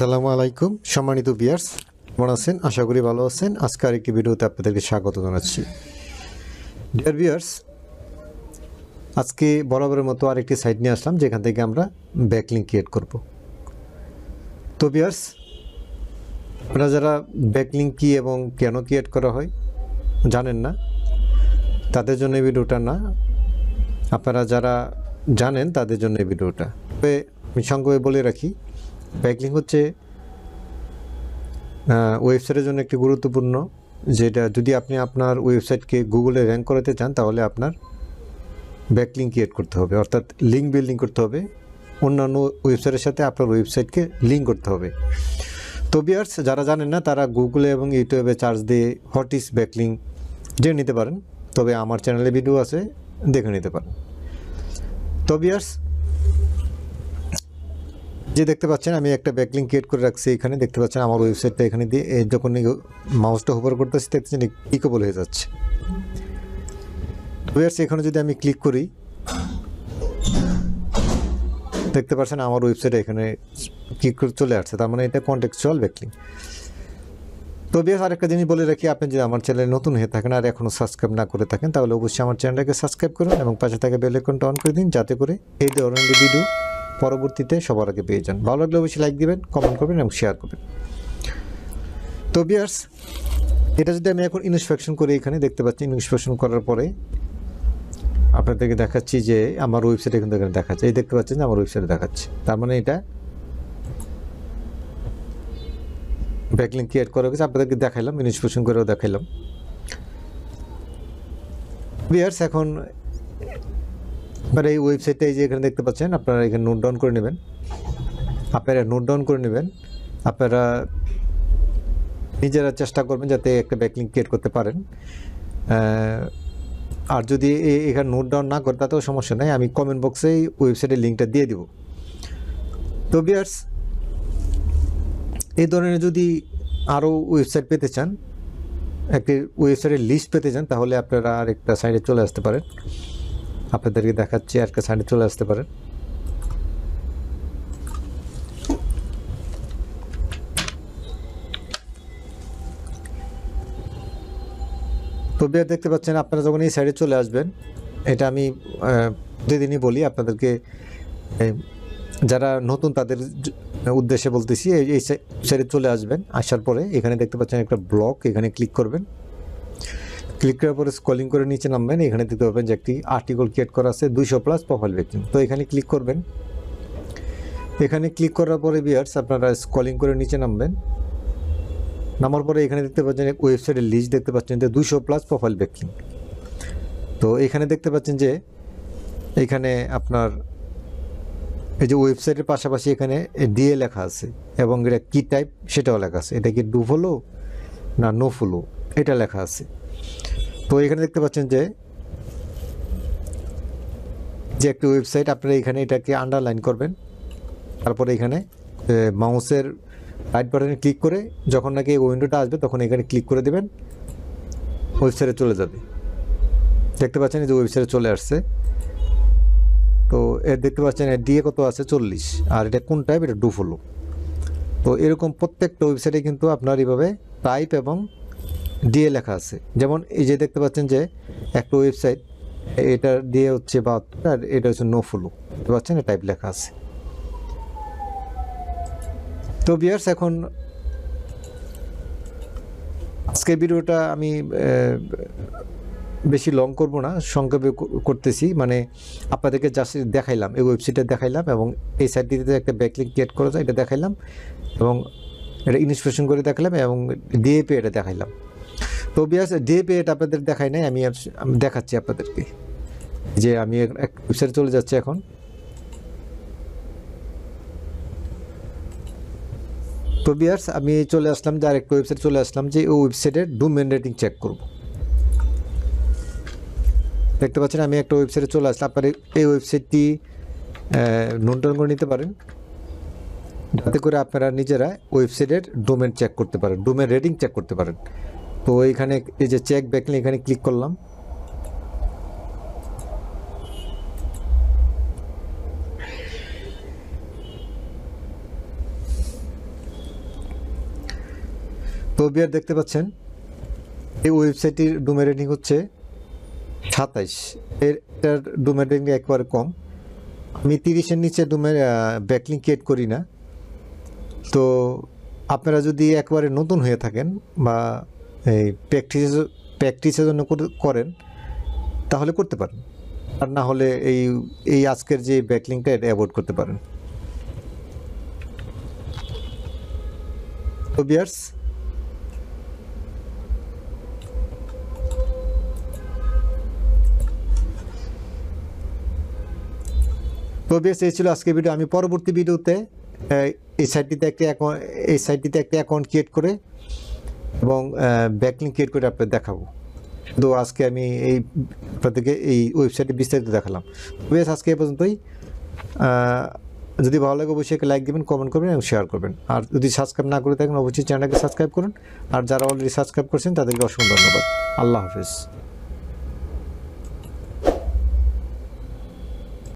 আসসালামু আলাইকুম। সম্মানিত বিয়ার্স কেমন আছেন? আশা করি ভালো আছেন। আজকে আরেকটি ভিডিওতে আপনাদেরকে স্বাগত জানাচ্ছি। ডিয়ার বিয়ার্স আজকে বরাবরের মতো আরেকটি সাইট নিয়ে আসলাম, যেখান থেকে আমরা ব্যাকলিং ক্রিয়েট করব। তো বিয়ার্স আপনারা যারা ব্যাকলিং কি এবং কেন ক্রিয়েট করা হয় জানেন না, তাদের জন্য এই ভিডিওটা না। আপনারা যারা জানেন, তাদের জন্য এই ভিডিওটা। তবে আমি সংক্ষেপে বলে রাখি ব্যাকলিং হচ্ছে ওয়েবসাইটের জন্য একটি গুরুত্বপূর্ণ, যেটা যদি আপনি আপনার ওয়েবসাইটকে গুগলে র্যাঙ্ক করাতে চান, তাহলে আপনার ব্যাকলিং ক্রিয়েট করতে হবে। অর্থাৎ লিঙ্ক বিল্ডিং করতে হবে, অন্যান্য ওয়েবসাইটের সাথে আপনার ওয়েবসাইটকে লিঙ্ক করতে হবে। তো বিয়ার্স, যারা জানেন না, তারা গুগলে এবং ইউটিউবে চার্জ দিয়ে হোয়াট ইজ ব্যাকলিং জেনে নিতে পারেন। তবে আমার চ্যানেলে ভিডিও আছে, দেখে নিতে পারেন। তো বিয়ার্স যে দেখতে পাচ্ছেন, আমি একটা ব্যাকলিং ক্রিয়েট করে রাখছি এখানে। দেখতে পাচ্ছেন, আমার ওয়েবসাইটটা এখানে দিয়ে যখন মাউসটা হোভার করতেছি দেখতেছেন ক্লিকেবল হয়ে যাচ্ছে। এখানে যদি আমি ক্লিক করি, দেখতে পাচ্ছেন, আমার ওয়েবসাইটে এখানে ক্লিক করে চলে আসছে। তার মানে এটা কন্টেক্সচুয়াল ব্যাকলিং তো বেশ, আরেকটা জিনিস বলে রাখি, আপনি যদি আমার চ্যানেলে নতুন হয়ে থাকেন আর এখনও সাবস্ক্রাইব না করে থাকেন, তাহলে অবশ্যই আমার চ্যানেলটাকে সাবস্ক্রাইব করুন এবং পাশে থাকা বেল আইকনটা অন করে দিন, যাতে করে এই ধরনের ভিডিও পরবর্তীতে সবার আগে পেয়ে যান। ভালো লাগলে অবশ্যই লাইক দিবেন কমেন্ট করবেন এবং শেয়ার করবেন। তো বিয়ার্স এটা যদি আমি এখন ইনস্পেকশন করি এখানে, দেখতে পাচ্ছি ইনস্পেকশন করার পরে আপনাদেরকে দেখাচ্ছি যে আমার ওয়েবসাইটে কিন্তু এখানে দেখাচ্ছে। এই দেখতে পাচ্ছেন যে আমার ওয়েবসাইটে দেখাচ্ছে। তার মানে এটা ব্যাকলিং ক্রিয়েট করা গেছে আপনাদেরকে দেখাইলাম ইনস্পেকশন করেও দেখাইলাম। বিয়ার্স এখন এবার এই ওয়েবসাইটে এই যে এখানে দেখতে পাচ্ছেন, আপনারা এখানে নোট ডাউন করে নেবেন। আপনারা নোট ডাউন করে নেবেন। আপনারা নিজেরা চেষ্টা করবেন যাতে একটা ব্যাকলিং ক্রিয়েট করতে পারেন। আর যদি এখানে নোট ডাউন না করে, তাতেও সমস্যা নেই। আমি কমেন্ট বক্সে ওয়েবসাইটের লিঙ্কটা দিয়ে দিব। তো বিয়ার্স এই ধরনের যদি আরও ওয়েবসাইট পেতে চান, একটি ওয়েবসাইটের লিস্ট পেতে চান, তাহলে আপনারা আর একটা সাইডে চলে আসতে পারেন। আপনাদেরকে দেখাচ্ছি একটা সাইডে চলে আসতে পারেন। তো বিয়ার দেখতে পাচ্ছেন আপনারা যখন এই সাইডে চলে আসবেন, এটা আমি প্রতিদিনই বলি আপনাদেরকে যারা নতুন তাদের উদ্দেশ্যে বলতেছি, এই সাইডে চলে আসবেন। আসার পরে এখানে দেখতে পাচ্ছেন একটা ব্লক এখানে ক্লিক করবেন। ক্লিক করার পরে স্কলিং করে নিচে নামবেন। এখানে দেখতে পাবেন যে একটি আর্টিকেল ক্রিয়েট করা আছে, দুইশো প্লাস প্রোফাইল ব্যক্তি তো এখানে ক্লিক করবেন। এখানে ক্লিক করার পরে বিয়ার্স আপনারা স্কলিং করে নিচে নামবেন। নামার পরে এখানে দেখতে পাচ্ছেন ওয়েবসাইটের লিস্ট দেখতে পাচ্ছেন যে দুশো প্লাস প্রোফাইল ব্যাকিং তো এখানে দেখতে পাচ্ছেন যে এখানে আপনার এই যে ওয়েবসাইটের পাশাপাশি এখানে ডিএ লেখা আছে এবং এটা কী টাইপ সেটাও লেখা আছে। এটা কি ডু ফলো না নো ফলো এটা লেখা আছে। তো এখানে দেখতে পাচ্ছেন যে যে একটি ওয়েবসাইট আপনারা এখানে এটাকে আন্ডারলাইন করবেন। তারপরে এখানে মাউসের রাইট বাটনে ক্লিক করে যখন নাকি এই উইন্ডোটা আসবে তখন এখানে ক্লিক করে দেবেন ওয়েবসাইটে চলে যাবে। দেখতে পাচ্ছেন যে ওয়েবসাইটে চলে আসছে। তো এর দেখতে পাচ্ছেন এর ডিএ কত আছে? চল্লিশ। আর এটা কোন টাইপ এটা ডু ফলো তো এরকম প্রত্যেকটা ওয়েবসাইটে কিন্তু আপনার এইভাবে টাইপ এবং ডিএ লেখা আছে। যেমন এই যে দেখতে পাচ্ছেন যে একটা ওয়েবসাইট এটা দিয়ে হচ্ছে বাহাত্তর আর এটা হচ্ছে নো ফলো দেখতে পাচ্ছেন টাইপ লেখা আছে। তো বিয়ার্স এখন আজকের ভিডিওটা আমি বেশি লং করব না, সংক্ষেপে করতেছি। মানে আপনাদেরকে জাস্ট দেখাইলাম, এই ওয়েবসাইটটা দেখাইলাম এবং এই সাইটটিতে একটা ব্যাকলিং ক্রিয়েট করা যায়, এটা দেখাইলাম এবং এটা ইনস্টলেশন করে দেখালাম এবং ডিএপি এটা দেখাইলাম। তো বিয়াস ডিএপি এটা আপনাদের দেখাই নাই আমি দেখাচ্ছি আপনাদেরকে যে আমি এক ওয়েবসাইটে চলে যাচ্ছি এখন তো বিয়ার্স আমি চলে আসলাম যে আরেকটা ওয়েবসাইট চলে আসলাম যে ওই ওয়েবসাইটের ডোমেন রেটিং চেক করব দেখতে পাচ্ছেন আমি একটা ওয়েবসাইটে চলে আসলাম আপনার এই- ওয়েবসাইটটি নোট ডাউন করে নিতে পারেন যাতে করে আপনারা নিজেরা ওয়েবসাইটের ডোমেন চেক করতে পারেন ডোমেন রেটিং চেক করতে পারেন তো এইখানে এই যে চেক ব্যাকলিং এখানে ক্লিক করলাম। তো বিয়ার দেখতে পাচ্ছেন, এই ওয়েবসাইটটির ডোমের রেটিং হচ্ছে সাতাইশ। এর এটার ডোমের রেটিং একবারে কম। আমি তিরিশের নিচে ডোমের ব্যাকলিং ক্রিয়েট করি না। তো আপনারা যদি একবারে নতুন হয়ে থাকেন বা এই প্র্যাকটিস প্র্যাকটিসের জন্য করে- করেন, তাহলে করতে পারেন। আর না হলে এই এই আজকের যে ব্যাকলিংটা এটা অ্যাভয়েড করতে পারেন। তো তো এই ছিল আজকের ভিডিও আমি পরবর্তী ভিডিওতে এই সাইটটিতে একটি অ্যাকাউন্ট এই সাইটটিতে একটি অ্যাকাউন্ট ক্রিয়েট করে এবং ব্যাকলিং ক্রিয়েট করে আপনাদের দেখাবো। তো আজকে আমি এই আপনাদেরকে এই ওয়েবসাইটে বিস্তারিত দেখালাম। বেশ আজকে এ পর্যন্তই। যদি ভালো লাগে অবশ্যই একটা লাইক দেবেন কমেন্ট করবেন এবং শেয়ার করবেন। আর যদি সাবস্ক্রাইব না করে থাকেন, অবশ্যই চ্যানেলটাকে সাবস্ক্রাইব করুন। আর যারা অলরেডি সাবস্ক্রাইব করছেন, তাদেরকে অসংখ্য ধন্যবাদ। আল্লাহ হাফিজ।